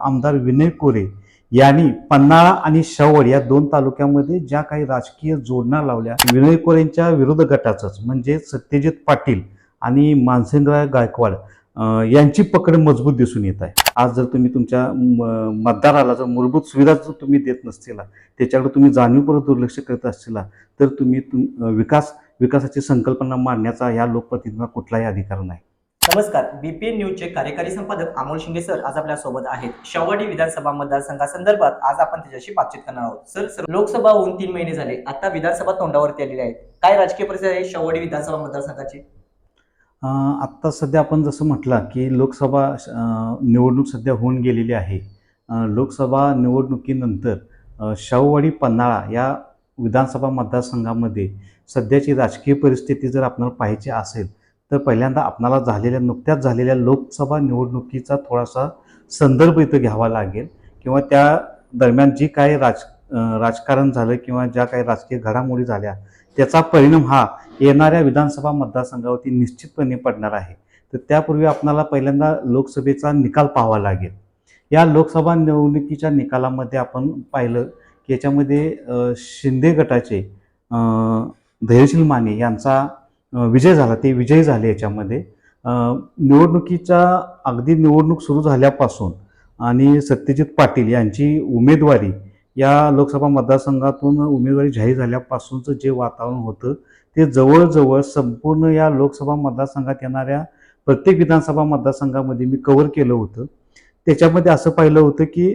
आमदार विनय कोरे यांनी पन्हाळा आणि शवड या दोन तालुक्यामध्ये ज्या काही राजकीय जोडण्या लावल्या विनय कोरेंच्या विरोध गटाचंच म्हणजे सत्यजित पाटील आणि मानसिंगराव गायकवाड यांची पकड मजबूत दिसून येत आहे. आज जर तुम्ही तुमच्या म- मतदाराला जर मूलभूत सुविधा जर तुम्ही देत नसतील त्याच्याकडे तुम्ही जाणीवपूर्वक दुर्लक्ष करत असतील तर तुम्ही तुम विकास विकासाची संकल्पना मांडण्याचा या लोकप्रतिनिधींना कुठलाही अधिकार नाही. नमस्कार. बीपीएन न्यूजचे कार्यकारी संपादक अमोल शिंगे सर आज आपल्यासोबत आहेत. शेवटी विधानसभा मतदारसंघासंदर्भात आज आपण त्याच्याशी बातचीत करणार आहोत. सर सर लोकसभा होऊन तीन महिने झाले. आता विधानसभा तोंडावरती आलेली आहे काय राजकीय परिस्थिती आहे शेवटी विधानसभा मतदारसंघाची? आत्ता सध्या आपण जसं म्हटलं की लोकसभा निवडणूक सध्या होऊन गेलेली आहे. लोकसभा निवडणुकीनंतर शाहूवाडी पन्हाळा या विधानसभा मतदारसंघामध्ये सध्याची राजकीय परिस्थिती जर आपल्याला पाहायची असेल तर पहिल्यांदा आपणाला झालेल्या नुकत्याच झालेल्या लोकसभा निवडणुकीचा थोडासा संदर्भ इथं घ्यावा लागेल. किंवा त्या दरम्यान जी काही राज राजकारण झालं किंवा ज्या काही राजकीय घडामोडी झाल्या त्याचा परिणाम हा येणाऱ्या विधानसभा मतदारसंघावरती निश्चितपणे पडणार आहे. तर त्यापूर्वी आपणाला पहिल्यांदा लोकसभेचा निकाल पाहावा लागेल. या लोकसभा निवडणुकीच्या निकालामध्ये आपण पाहिलं की याच्यामध्ये शिंदे गटाचे धैर्यशील माने यांचा विजय झाला. ते विजयी झाले याच्यामध्ये. निवडणुकीच्या अगदी निवडणूक सुरू झाल्यापासून आणि सत्यजित पाटील यांची उमेदवारी या लोकसभा मतदारसंघातून उमेदवारी जाहीर झाल्यापासूनचं जे वातावरण होतं ते जवळजवळ संपूर्ण या लोकसभा मतदारसंघात येणाऱ्या प्रत्येक विधानसभा मतदारसंघामध्ये मी कव्हर केलं होतं. त्याच्यामध्ये असं पाहिलं होतं की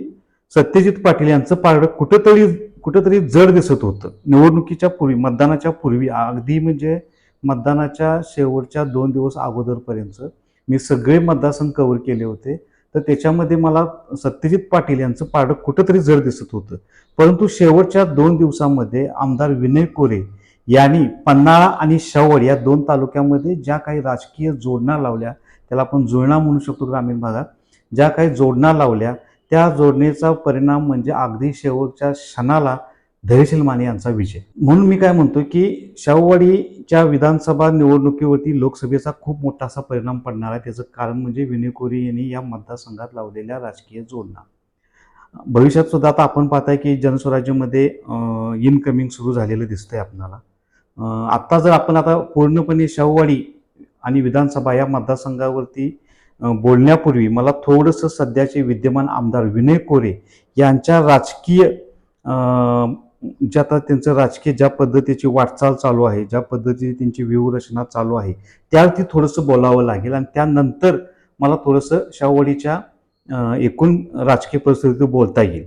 सत्यजित पाटील यांचं पारडं कुठंतरी कुठंतरी जड दिसत होतं. निवडणुकीच्या पूर्वी मतदानाच्या पूर्वी. अगदी म्हणजे मतदानाच्या शेवटच्या दोन दिवस अगोदरपर्यंत मी सगळे मतदारसंघ कव्हर केले होते. तर त्याच्यामध्ये मला सत्यजित पाटील यांचं पाडं कुठंतरी जड दिसत होतं. परंतु शेवटच्या दोन दिवसामध्ये आमदार विनय कोरे यांनी पन्हाळा आणि शवड या दोन तालुक्यामध्ये ज्या काही राजकीय जोडण्या लावल्या त्याला आपण जुळणा म्हणू शकतो ग्रामीण भागात ज्या काही जोडण्या लावल्या त्या जोडणीचा परिणाम म्हणजे अगदी शेवटच्या क्षणाला धैर्यशील माने यांचा विजय. म्हणून मी काय म्हणतो की शाहूवाडीच्या विधानसभा निवडणुकीवरती लोकसभेचा खूप मोठा असा परिणाम पडणार आहे. त्याचं कारण म्हणजे विनय कोरी यांनी या मतदारसंघात लावलेल्या राजकीय जोडणा. भविष्यात सुद्धा आता आपण पाहताय की जनस्वराज्यमध्ये इनकमिंग सुरू झालेलं दिसतंय आपणाला. आत्ता जर आपण आता पूर्णपणे शाहूवाडी आणि विधानसभा या मतदारसंघावरती बोलण्यापूर्वी मला थोडंसं सध्याचे विद्यमान आमदार विनय कोरे यांच्या राजकीय ज्या जे आता त्यांचं राजकीय ज्या पद्धतीची वाटचाल चालू आहे ज्या पद्धतीची त्यांची व्यूहरचना चालू आहे त्यावरती थोडंसं बोलावं लागेल आणि त्यानंतर मला थोडंसं शाहूवाडीच्या एकूण राजकीय परिस्थितीत बोलता येईल.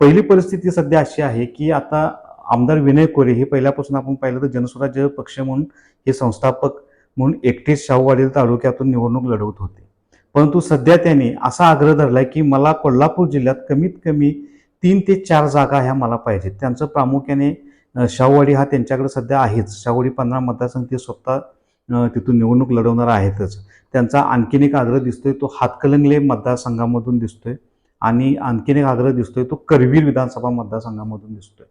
पहिली परिस्थिती सध्या अशी आहे की आता आमदार विनय कोरे हे पहिल्यापासून आपण पाहिलं तर जनस्वराज्य पक्ष म्हणून हे संस्थापक म्हणून एकटेच शाहूवाडी तालुक्यातून निवडणूक लढवत होते. परंतु सध्या त्यांनी असा आग्रह धरला की मला कोल्हापूर जिल्ह्यात कमीत कमी तीन ते चार जागा ह्या मला पाहिजेत. त्यांचं प्रामुख्याने शाहूवाडी हा त्यांच्याकडे सध्या आहेच. शाहूवाडी पंधरा मतदारसंघ ते स्वतः तिथून निवडणूक लढवणार आहेतच. त्यांचा आणखीन एक आग्रह दिसतोय तो हातकलंगले मतदारसंघामधून दिसतोय आणि आणखीन एक आग्रह दिसतोय तो करवीर विधानसभा मतदारसंघामधून दिसतोय.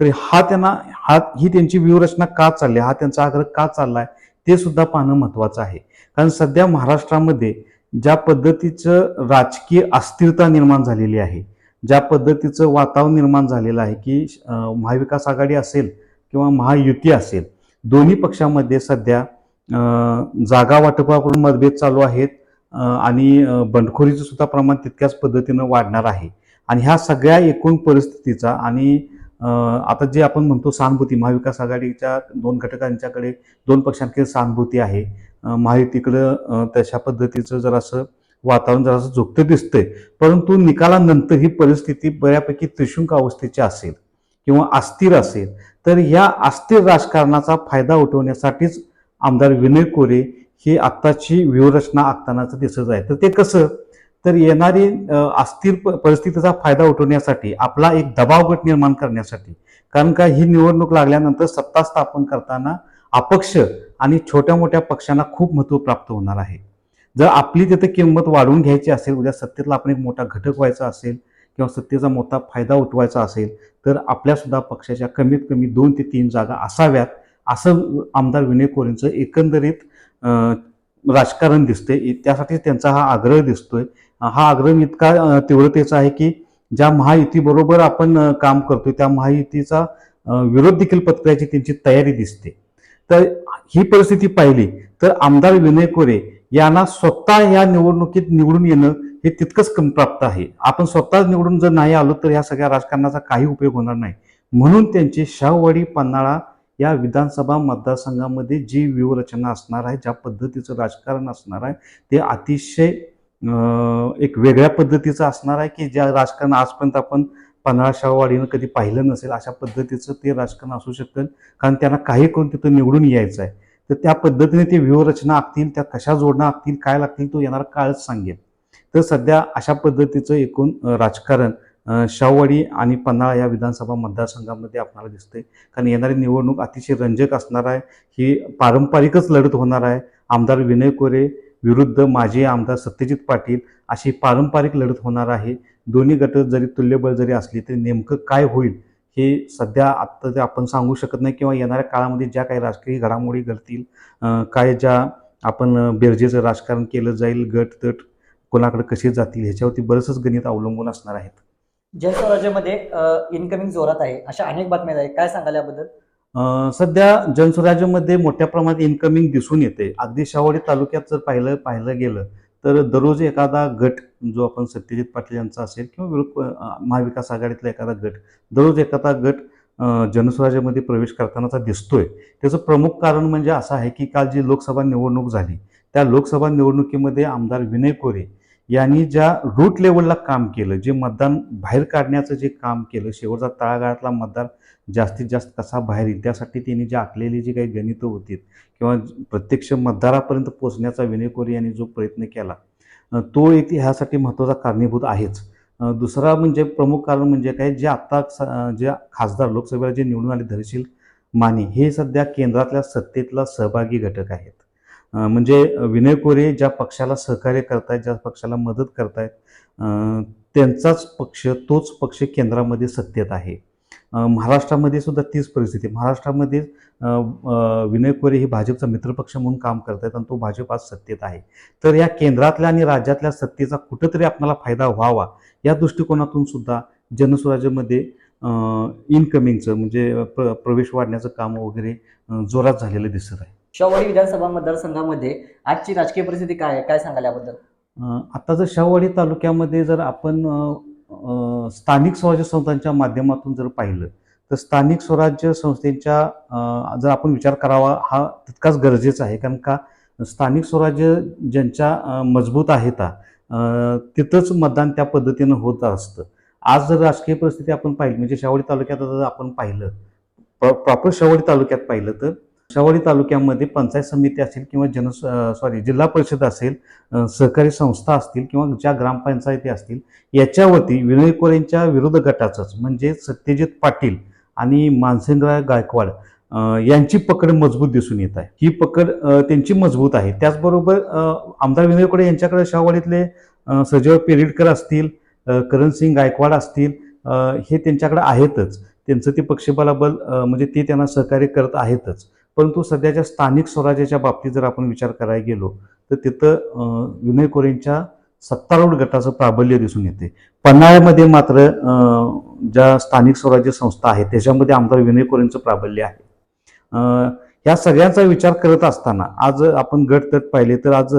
तर हा त्यांना हा ही त्यांची व्यूहरचना का चालली आहे, हा त्यांचा आग्रह का चालला आहे? ते सुद्धा पाहणं महत्वाचं आहे. कारण सध्या महाराष्ट्रामध्ये ज्या पद्धतीचं राजकीय अस्थिरता निर्माण झालेली आहे ज्या पद्धतीचं वातावरण निर्माण झालेलं आहे की महाविकास आघाडी असेल किंवा महायुती असेल दोन्ही पक्षामध्ये सध्या जागा वाटपाकडून मतभेद चालू आहेत आणि बंडखोरीचं सुद्धा प्रमाण तितक्याच पद्धतीनं वाढणार आहे. आणि ह्या सगळ्या एकूण परिस्थितीचा आणि आता जे आपण म्हणतो सहानुभूती महाविकास आघाडीच्या दोन घटकांच्याकडे दोन पक्षांकडे सहानुभूती आहे. महायुतीकडं तशा पद्धतीचं जरासं वातावरण जरासं झोपतं दिसतंय परंतु निकालानंतर ही परिस्थिती बऱ्यापैकी त्रिशुंक अवस्थेची असेल किंवा अस्थिर असेल तर या अस्थिर राजकारणाचा फायदा उठवण्यासाठीच आमदार विनय कोरे ही आत्ताची व्यूहरचना आखतानाचं दिसत आहे. तर ते कसं? तर येणारी अस्थिर प- परिस्थितीचा फायदा उठवण्यासाठी आपला एक दबाव गट निर्माण करण्यासाठी कारण का ही निवडणूक लागल्यानंतर सत्ता स्थापन करताना अपक्ष आणि छोट्या मोठ्या पक्षांना खूप महत्त्व प्राप्त होणार आहे. जर आपली तिथे किंमत वाढवून घ्यायची असेल उद्या सत्तेतला आपण एक मोठा घटक व्हायचा असेल किंवा सत्तेचा मोठा फायदा उठवायचा असेल तर आपल्यासुद्धा पक्षाच्या कमीत कमी दोन ते तीन जागा असाव्यात असं आमदार विनय कोरेंचं एकंदरीत राजकारण दिसते त्यासाठी त्यांचा हा आग्रह दिसतोय. हा आग्रह इतका तीव्रतेचा आहे की ज्या महायुतीबरोबर आपण काम करतोय त्या महायुतीचा विरोध देखील पत्करायची त्यांची तयारी दिसते. तर ही परिस्थिती पाहिली तर आमदार विनय कोरे यांना स्वतः या निवडणुकीत निवडून येणं हे तितकंच कम प्राप्त आहे. आपण स्वतः निवडून जर नाही आलो तर या सगळ्या राजकारणाचा काही उपयोग होणार नाही. म्हणून त्यांची शाहवाडी पन्हाळा या विधानसभा मतदारसंघामध्ये जी व्यूहरचना असणार आहे ज्या पद्धतीचं राजकारण असणार आहे ते अतिशय एक वेगळ्या पद्धतीचं असणार आहे की ज्या राजकारण आजपर्यंत आपण पन्हाळा शाहवाडीनं कधी पाहिलं नसेल अशा पद्धतीचं ते राजकारण असू शकतं. कारण त्यांना काही करून तिथं निवडून यायचं आहे. तर त्या पद्धतीने ते व्यूहरचना आखतील त्या कशा जोडणं आखतील काय लागतील तो येणारा काळच सांगेल. तर सध्या अशा पद्धतीचं एकूण राजकारण अं, शाहवाडी आणि पन्हाळा या विधानसभा मतदारसंघामध्ये आपल्याला दिसते कारण येणारी निवडणूक अतिशय रंजक असणार आहे. ही पारंपरिकच लढत होणार आहे. आमदार विनय कोरे विरुद्ध माजी आमदार सत्यजित पाटील अशी पारंपरिक लढत होणार आहे. दोन्ही गट जरी तुल्यबळ जरी असली तरी नेमकं काय होईल? हे सध्या आत्ता ते आपण सांगू शकत नाही किंवा येणाऱ्या काळामध्ये ज्या काही राजकीय घडामोडी घडतील काय ज्या आपण बेरजेचं राजकारण केलं जाईल गट तट कोणाकडे कसे जातील ह्याच्यावरती बरंचसं गणित अवलंबून असणार आहेत. जनस्वराज्यामध्ये इन्कमिंग जोरात आहे. अशा अनेक बातम्या आहेत. काय सांगाल याबद्दल? सध्या जनस्वराज्यामध्ये मोठ्या प्रमाणात इन्कमिंग दिसून येते. अगदी शावडी तालुक्यात जर पाहिलं पाहिलं गेलं तर दररोज एखादा गट जो आपण सत्यजित पाटील यांचा असेल किंवा विरोध महाविकास आघाडीतला एखादा गट दररोज एखादा गट जनस्वराज्यामध्ये प्रवेश करतानाचा दिसतोय. त्याचं प्रमुख कारण म्हणजे असं आहे की काल जी लोकसभा निवडणूक झाली त्या लोकसभा निवडणुकीमध्ये आमदार विनय कोरे यांनी ज्या रूट लेवलला काम केलं जे मतदान बाहेर काढण्याचं जे काम केलं शेवटचा तळागाळातला मतदार जास्तीत जास्त कसा बाहेर येईल त्यासाठी त्यांनी जी आखलेली जी काही गणितं होती किंवा प्रत्यक्ष मतदारापर्यंत पोहोचण्याचा विनय कोरी यांनी जो प्रयत्न केला तो एक ह्यासाठी महत्त्वाचा कारणीभूत आहेच. दुसरा म्हणजे प्रमुख कारण म्हणजे काय जे आत्ता स- जे खासदार लोकसभेला जे निवडून आले धरशील माने हे सध्या केंद्रातल्या सत्तेतला सहभागी घटक आहेत. म्हणजे विनय कोरे ज्या पक्षाला सहकार्य करतायत ज्या पक्षाला मदत करतायत त्यांचाच पक्ष तोच पक्ष केंद्रामध्ये सत्तेत आहे. महाराष्ट्रामध्ये सुद्धा तीच परिस्थिती. महाराष्ट्रामध्ये विनय कोरे हे भाजपचा मित्रपक्ष म्हणून काम करतायत आणि तो भाजप आज सत्तेत आहे. तर या केंद्रातल्या आणि राज्यातल्या सत्तेचा कुठंतरी आपल्याला फायदा व्हावा या दृष्टिकोनातून सुद्धा जनस्वराज्यामध्ये इनकमिंगचं म्हणजे प्र प्रवेश वाढण्याचं काम वगैरे जोरात झालेलं दिसत आहे. शाहवाडी विधानसभा मतदारसंघामध्ये आजची राजकीय परिस्थिती काय आहे? काय सांगाल याबद्दल? आता जर शाहवाडी तालुक्यामध्ये जर आपण स्थानिक स्वराज्य संस्थांच्या माध्यमातून जर पाहिलं तर स्थानिक स्वराज्य संस्थेच्या जर आपण विचार करावा हा तितकाच गरजेचा आहे. कारण का? स्थानिक स्वराज्य ज्यांच्या मजबूत आहेत तिथंच मतदान त्या पद्धतीनं होत असतं. आज जर राजकीय परिस्थिती आपण पाहिली म्हणजे शेवडी तालुक्यात जर आपण पाहिलं प्रॉपर शेवडी तालुक्यात पाहिलं तर शावडी तालुक्यामध्ये पंचायत समिती असेल किंवा जन सॉरी जिल्हा परिषद असेल सहकारी संस्था असतील किंवा ज्या ग्रामपंचायती असतील याच्यावरती विनय कोरेंच्या विरोध गटाचंच म्हणजे सत्यजित पाटील आणि मानसिंगराव गायकवाड यांची पकड मजबूत दिसून येत आहे. ही पकड त्यांची मजबूत आहे. त्याचबरोबर आमदार विनय कोरे यांच्याकडे शाहवाडीतले सजीव पेरिडकर असतील करणसिंग गायकवाड असतील हे त्यांच्याकडे आहेतच. त्यांचं ते पक्षबलाबल म्हणजे ते त्यांना सहकार्य करत आहेतच. परंतु सध्याच्या स्थानिक स्वराज्याच्या बाबतीत जर आपण विचार करायला गेलो तर तिथं विनय कोरेंच्या सत्तारूढ गटाचं प्राबल्य दिसून येते. पन्हाळ्यामध्ये मात्र ज्या स्थानिक स्वराज्य संस्था आहेत त्याच्यामध्ये आमदार विनय कोरेंचं प्राबल्य आहे. या सगळ्यांचा विचार करत असताना आज आपण गट तट पाहिले तर आज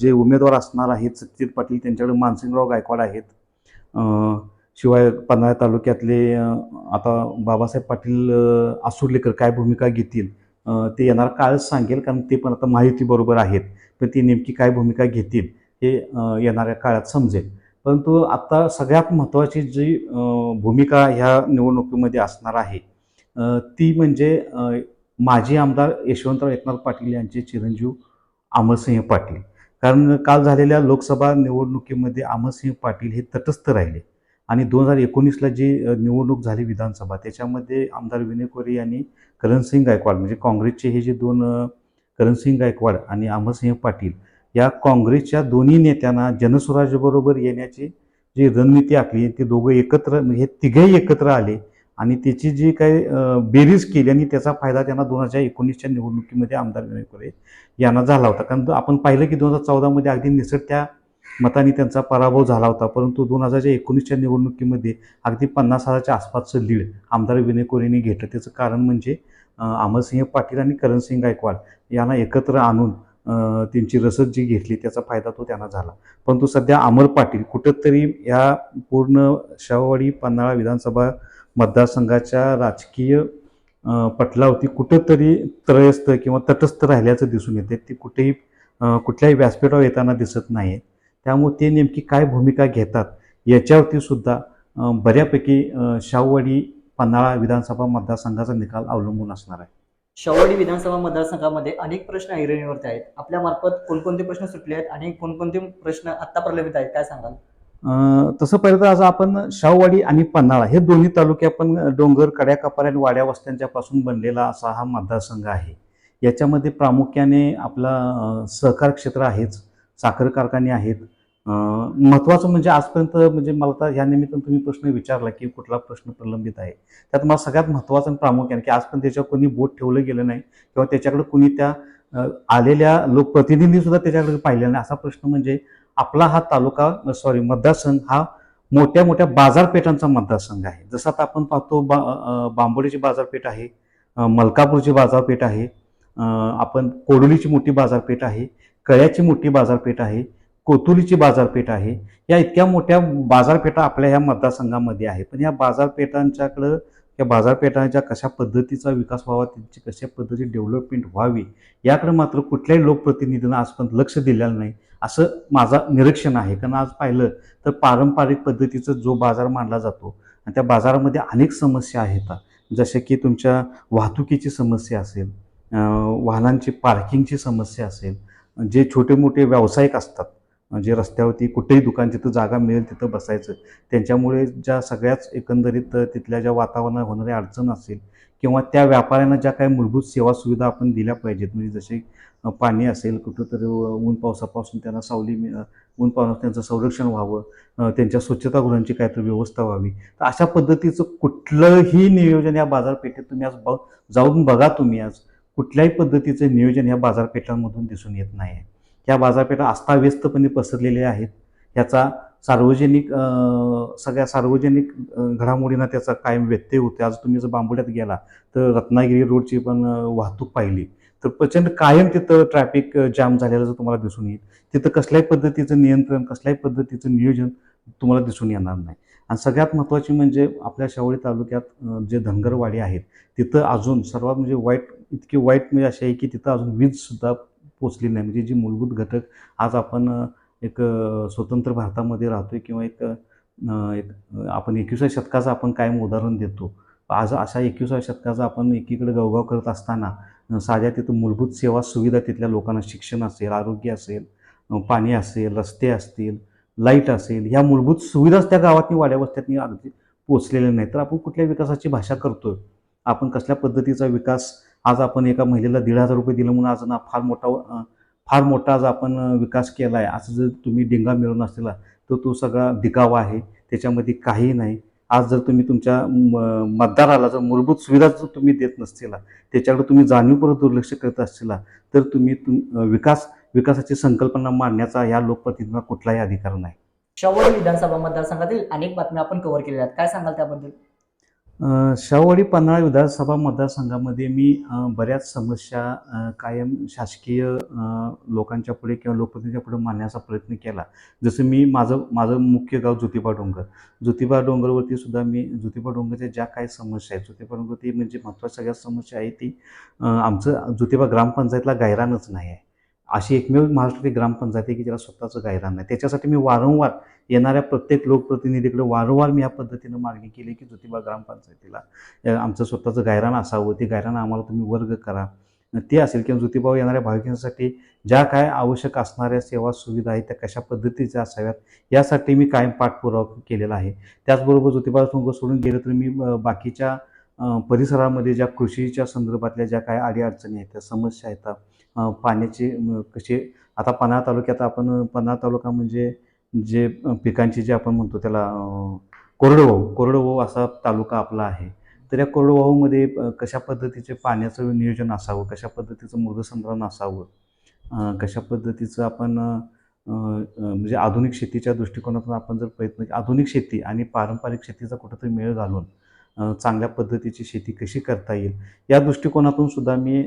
जे उमेदवार असणार आहेत सत्यजित पाटील त्यांच्याकडे मानसिंगराव गायकवाड आहेत. शिवाय पन्हाळा तालुक्यातले आता बाबासाहेब पाटील आसुर्लेकर काय भूमिका घेतील ते येणार काळ सांगेल कारण ते पण आता माहितीबरोबर आहेत. पण ती नेमकी काय भूमिका घेतील हे येणाऱ्या काळात समजेल. परंतु आता सगळ्यात महत्त्वाची जी भूमिका ह्या निवडणुकीमध्ये असणार आहे ती म्हणजे माजी आमदार यशवंतराव एकनाथ पाटील यांचे चिरंजीव अमरसिंह पाटील. कारण काल झालेल्या लोकसभा निवडणुकीमध्ये अमरसिंह पाटील हे तटस्थ राहिले. आणि दोन हजार एकोणीसला जी निवडणूक झाली विधानसभा त्याच्यामध्ये आमदार विनय कोरे यांनी करणसिंग गायकवाड म्हणजे काँग्रेसचे हे जे दोन करणसिंग गायकवाड आणि अमरसिंह पाटील या काँग्रेसच्या दोन्ही नेत्यांना जनस्वराज्याबरोबर येण्याची जी रणनीती आखली ते दोघं एकत्र हे तिघेही एकत्र आले आणि त्याची जी काही बेरीज केली आणि त्याचा फायदा त्यांना दोन हजार एकोणीसच्या निवडणुकीमध्ये आमदार विनय कोरे यांना झाला होता. कारण आपण पाहिलं की दोन हजार चौदामध्ये अगदी निसटत्या मताने त्यांचा पराभव झाला होता. परंतु दोन हजारच्या एकोणीसच्या निवडणुकीमध्ये अगदी पन्नास हजारच्या आसपासचं लीड आमदार विनय कोरेने घेतलं. त्याचं कारण म्हणजे अमरसिंह पाटील आणि करणसिंग गायकवाड यांना एकत्र आणून त्यांची रसद जी घेतली त्याचा फायदा तो त्यांना झाला. परंतु सध्या अमर पाटील कुठंतरी या पूर्ण शववाडी पन्हाळा विधानसभा मतदारसंघाच्या राजकीय पटलावरती कुठंतरी त्रयस्थ किंवा तटस्थ राहिल्याचं दिसून येते. ते कुठेही कुठल्याही व्यासपीठावर येताना दिसत नाही त्यामुळे ते नेमकी काय भूमिका घेतात याच्यावरती सुद्धा बऱ्यापैकी शाहूवाडी पन्हाळा विधानसभा मतदारसंघाचा निकाल अवलंबून असणार आहे. शाहूवाडी विधानसभा मतदारसंघामध्ये अनेक प्रश्न ऐरणीवरती आहेत. आपल्या मार्फत कोणकोणते प्रश्न सुटले आहेत आणि कोणकोणते प्रश्न आत्ता प्रलंबित आहेत काय सांगाल? तसं पाहिलं तर आज आपण शाहूवाडी आणि पन्हाळा हे दोन्ही तालुके आपण डोंगर कड्या कपाऱ्या आणि वाड्या वस्त्यांच्या पासून बनलेला असा हा मतदारसंघ आहे. याच्यामध्ये प्रामुख्याने आपला सहकार क्षेत्र आहेच. साखर कारखाने आहेत. महत्त्वाचं म्हणजे आजपर्यंत म्हणजे मला तर ह्या निमित्तानं तुम्ही प्रश्न विचारला की कुठला प्रश्न प्रलंबित आहे. त्यात मला सगळ्यात महत्त्वाचं आणि प्रामुख्याने की आजपर्यंत त्याच्यावर कोणी बोट ठेवलं गेलं नाही किंवा त्याच्याकडे कोणी त्या आलेल्या लोकप्रतिनिधी सुद्धा त्याच्याकडे पाहिलेला नाही. असा प्रश्न म्हणजे आपला हा तालुका सॉरी मतदारसंघ हा मोठ्या मोठ्या बाजारपेठांचा मतदारसंघ आहे. जसं आता आपण पाहतो बा बांबोडीची बाजारपेठ आहे मलकापूरची बाजारपेठ आहे आपण कोडोलीची मोठी बाजारपेठ आहे कळ्याची मोठी बाजारपेठ आहे कोतुलीची बाजारपेठ आहे. या इतक्या मोठ्या बाजारपेठा आपल्या ह्या मतदारसंघामध्ये आहे. पण या बाजारपेठांच्याकडं या बाजारपेठांच्या कशा पद्धतीचा विकास व्हावा त्यांची कशा पद्धतीची डेव्हलपमेंट व्हावी याकडे मात्र कुठल्याही लोकप्रतिनिधींना आजपर्यंत लक्ष दिलेलं नाही असं माझं निरीक्षण आहे. कारण आज पाहिलं तर पारंपरिक पद्धतीचा जो बाजार मानला जातो आणि त्या बाजारामध्ये अनेक समस्या आहेत. जसे की तुमच्या वाहतुकीची समस्या असेल वाहनांची पार्किंगची समस्या असेल जे छोटे मोठे व्यावसायिक असतात जे रस्त्यावरती कुठेही दुकान जिथं जागा मिळेल तिथं बसायचं. त्यांच्यामुळे ज्या सगळ्याच एकंदरीत तिथल्या ज्या वातावरणात होणारी अडचण असेल किंवा त्या व्यापाऱ्यांना ज्या काही मूलभूत सेवा सुविधा आपण दिल्या पाहिजेत म्हणजे जसे पाणी असेल कुठंतरी ऊन पावसापासून त्यांना सावली ऊन पावसापासून त्यांचं संरक्षण व्हावं त्यांच्या स्वच्छतागृहांची काहीतरी व्यवस्था व्हावी. तर अशा पद्धतीचं कुठलंही नियोजन या बाजारपेठेत तुम्ही आज ब जाऊन बघा तुम्ही आज. कुठल्याही पद्धतीचं नियोजन या बाजारपेठांमधून दिसून येत नाही. आहे या बाजारपेठा अस्ताव्यस्तपणे पसरलेल्या आहेत. याचा सार्वजनिक सगळ्या सार्वजनिक घडामोडींना त्याचा कायम व्यत्यय होतो. आज तुम्ही जर बांबुड्यात गेला तर रत्नागिरी रोडची पण वाहतूक पाहिली. तर प्रचंड कायम तिथं ट्रॅफिक जाम झालेलं जर तुम्हाला दिसून येईल. तिथं कसल्याही पद्धतीचं नियंत्रण कसल्याही पद्धतीचं नियोजन तुम्हाला दिसून येणार नाही. आणि सगळ्यात महत्त्वाची म्हणजे आपल्या शावळी तालुक्यात जे धनगरवाडी आहेत तिथं अजून सर्वात म्हणजे वाईट इतकी वाईट म्हणजे अशी आहे की तिथं अजून वीजसुद्धा पोचली नाही. म्हणजे जी मूलभूत घटक आज आपण एक स्वतंत्र भारतामध्ये राहतो आहे किंवा एक एक आपण एकविसाव्या शतकाचं आपण कायम उदाहरण देतो. आज अशा एकविसाव्या शतकाचा आपण एकीकडे गवगाव करत असताना साध्या तिथं मूलभूत सेवा सुविधा तिथल्या लोकांना शिक्षण असेल आरोग्य असेल पाणी असेल रस्ते असतील लाइट असेल ह्या मूलभूत सुविधाच त्या गावातनी वाड्या वस्त्यातनी अगदी पोचलेल्या नाही तर आपण कुठल्या विकासाची भाषा करतोय? आपण कसल्या पद्धतीचा विकास? आज आपण एका महिलेला दीड हजार रुपये दिलं म्हणून आज ना फार मोठा फार मोठा आज आपण विकास केला आहे असं जर तुम्ही डिंगा मिळवून असलेला तर तो सगळा दिगावा आहे. त्याच्यामध्ये काही नाही. आज जर तुम्ही तुमच्या म- मतदाराला जर मूलभूत सुविधा जर तुम्ही देत नसतील त्याच्याकडे तुम्ही जाणीवपूर्वक दुर्लक्ष करत असतील तर तुम्ही तुम विकास विकासाची संकल्पना मांडण्याचा ह्या लोकप्रतिनिधींना कुठलाही अधिकार नाही. शाहूवाडी विधानसभा मतदारसंघातील अनेक बातम्या आपण कव्हर केलेल्या आहेत. काय सांगाल त्याबद्दल? शाहूवाडी पन्हाळा विधानसभा मतदारसंघामध्ये मी बऱ्याच समस्या कायम शासकीय लोकांच्या पुढे किंवा लोकप्रतिनिधीच्या पुढे मांडण्याचा प्रयत्न केला. जसं मी माझं माझं मुख्य गाव ज्योतिबा डोंगर. ज्योतिबा डोंगरवरती सुद्धा मी ज्योतिबा डोंगरच्या ज्या काही समस्या आहेत ज्योतिबा डोंगरवरती म्हणजे महत्त्वाच्या सगळ्या समस्या आहे ती आमचं ज्योतिबा ग्रामपंचायतला गायरानच नाही आहे. अशी एकमेव महाराष्ट्रातील ग्रामपंचायत आहे की ज्याला स्वतःचं गायरान नाही. त्याच्यासाठी मी वारंवार येणाऱ्या प्रत्येक लोकप्रतिनिधीकडे वारंवार मी या पद्धतीनं मागणी केली की ज्योतिबा ग्रामपंचायतीला आमचं स्वतःचं गायरान असावं ते गायरान आम्हाला तुम्ही वर्ग करा. ते असेल किंवा ज्योतिबा येणाऱ्या भाविकांसाठी ज्या काय आवश्यक असणाऱ्या सेवा सुविधा आहेत त्या कशा पद्धतीच्या असाव्यात यासाठी मी कायम पाठपुरावा केलेला आहे. त्याचबरोबर ज्योतिबा संघ सोडून गेलं तर मी बाकीच्या परिसरामध्ये ज्या कृषीच्या संदर्भातल्या ज्या काय अडीअडचणी आहेत त्या समस्या आहेत पाण्याचे कसे आता पन्हाळा तालुक्यात आपण पन्हाळा तालुका म्हणजे जे पिकांची जे आपण म्हणतो त्याला कोरडवाहू कोरडवाहू असा तालुका आपला आहे. तर या कोरडवाहूमध्ये कशा पद्धतीचे पाण्याचं नियोजन असावं कशा पद्धतीचं मृदसंधारण असावं कशा पद्धतीचं आपण म्हणजे आधुनिक शेतीच्या दृष्टिकोनातून आपण जर प्रयत्न आधुनिक शेती आणि पारंपरिक शेतीचा कुठंतरी मेळ घालून चांगल्या पद्धतीची शेती कशी करता येईल? या दृष्टिकोनातून सुद्धा मी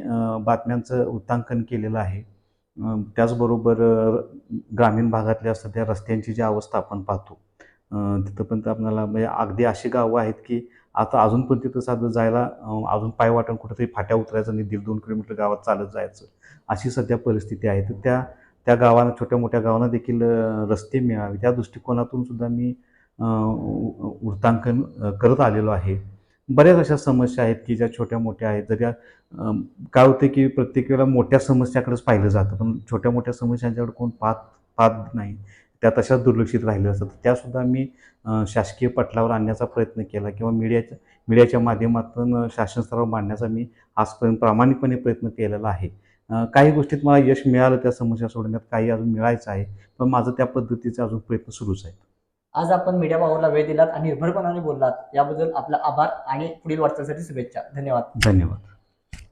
बातम्यांचं वृत्तांकन केलेलं आहे. त्याचबरोबर ग्रामीण भागातल्या सध्या रस्त्यांची जी अवस्था आपण पाहतो तिथं पण आपल्याला म्हणजे अगदी अशी गावं आहेत की आता अजून पण तिथं साधं जायला अजून पाय वाटून कुठेतरी फाट्या उतरायचं आणि दीड दोन किलोमीटर गावात चालत जायचं अशी सध्या परिस्थिती आहे. तर त्या त्या गावांना छोट्या मोठ्या गावांना देखील रस्ते मिळावे त्या दृष्टिकोनातून सुद्धा मी वृत्तांकन करत आलेलो आहे. बऱ्याच अशा समस्या आहेत की ज्या छोट्या मोठ्या आहेत. जर काय होते की प्रत्येक वेळेला मोठ्या समस्याकडेच पाहिलं जातं. पण छोट्या मोठ्या समस्यांच्याकडे कोण पाहत पाहत नाही. त्या तशाच दुर्लक्षित राहिल्या असतात त्यासुद्धा मी शासकीय पटलावर आणण्याचा प्रयत्न केला किंवा मीडियाच्या मीडियाच्या माध्यमातून शासन स्तरावर मांडण्याचा मी आजपर्यंत प्रामाणिकपणे प्रयत्न केलेला आहे. काही गोष्टीत मला यश मिळालं त्या समस्या सोडण्यात काही अजून मिळायचं आहे. पण माझं त्या पद्धतीचे अजून प्रयत्न सुरूच आहेत. आज आपण मीडिया भाऊला वेळ दिलात आणि निर्भरपणाने बोललात. याबद्दल आपला आभार आणि पुढील वाटचालीसाठी शुभेच्छा. धन्यवाद. धन्यवाद.